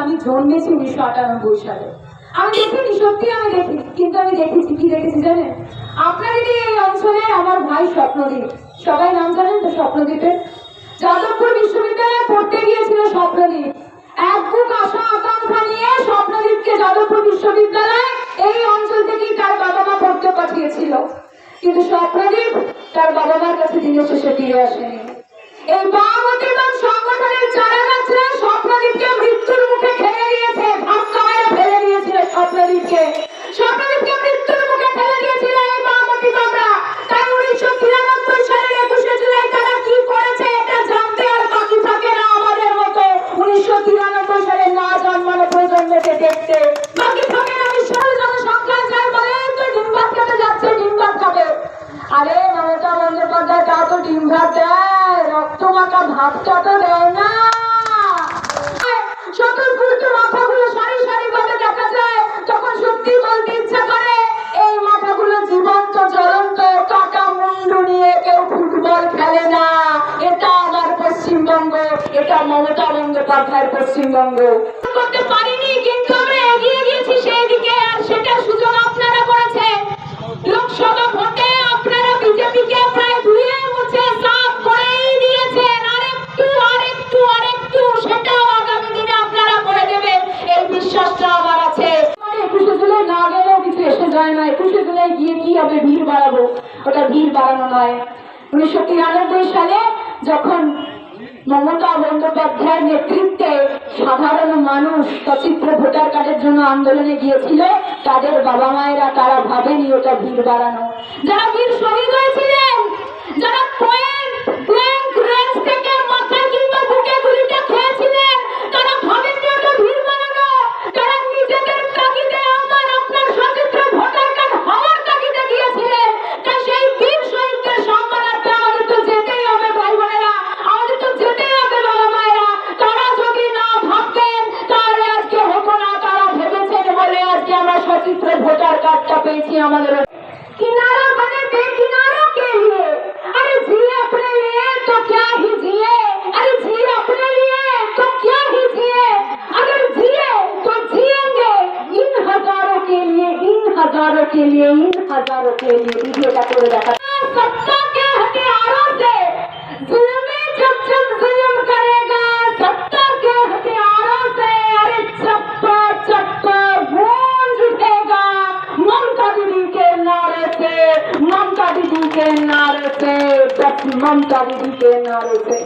আমি জন্মেছি উনিশশো আটানব্বই সালে। আমি দেখিনি, সত্যি আমি দেখি কিন্তু আমি দেখেছি। কি দেখেছি জানেন? আপনাদেরই এই অঞ্চলে আমার ভাই স্বপ্নদীপ। সবাই নাম জানেন তো স্বপ্নদীপের? যাদবপুর বিশ্ববিদ্যালয়ে পড়তে গিয়েছিল স্বপ্নদীপ। কিন্তু স্বপ্নদীপ তার বাবা মার কাছে দিনের শেষে ফিরে আসেনি। এই সংগঠনের স্বপ্নদীপকে মৃত্যুর মুখে দিয়েছে, ধাক্কা মেরে ফেলে দিয়েছিল স্বপ্নদীপকে। স্বপ্নদীপকে মৃত্যুর মুখে ঠেলে দিয়েছিল এই উনিশশো তিরানব্বই সালের একুশে জুলাই তারা কি করেছে এটা জানতে আর বাকি থাকে না আমাদের মতো। উনিশশো তিরানব্বই সালে না জন্মানো প্রজন্মকে দেখতে বাকি থাকে না বিশাল জনসংখ্যা যার বলে তো ডিম ভাত খেতে যাচ্ছে ডিম ভাত খাবে আরে মমতা বন্দ্যোপাধ্যায়, তা তো ডিম ভাত দেয়, রক্ত মাখা ভাতটা তো দেয় না। সকল পুরুষ মাথাগুলো সারি সারি ভাবে দেখা যায় তখন সত্যি বলতে ইচ্ছা করে, এই মাথাগুলো জীবন্ত, জ্বলন্ত কাটা মুন্ডু নিয়ে কেউ ফুটবল খেলে না। এটা আমার পশ্চিমবঙ্গ, এটা মমতা বন্দ্যোপাধ্যায়ের পশ্চিমবঙ্গ। করতে পারিনি, কিন্তু যায় না একুশে জুলাই গিয়ে কি হবে? ভিড় বাড়াবো। ওটা ভিড় বাড়ানো নয়। উনিশশো তিরানব্বই সালে যখন মমতা বন্দ্যোপাধ্যায়ের নেতৃত্বে সাধারণ মানুষ সচিত্র ভোটার কার্ডের জন্য আন্দোলনে গিয়েছিল, তাদের বাবা মায়েরা তারা ভাবেনি ওটা ভিড় বাড়ানো। যারা বীর শহীদ হয়েছিলেন, যারা জায়গা একটা পেয়েছি আমাদের কিনারা মানে বেকিনারা কে লিয়ে আরে জিয়ে अपने लिए तो क्या ही जिए? अरे जिए अपने लिए तो क्या ही जिए? अगर जिए तो जिएँगे। इन हज़ारों के लिए, इन हज़ारों के लिए, इन हज़ारों के लिए। वीडियोটা করে দেখা সত্তা के नारे से बस ममता दीदी के नारे से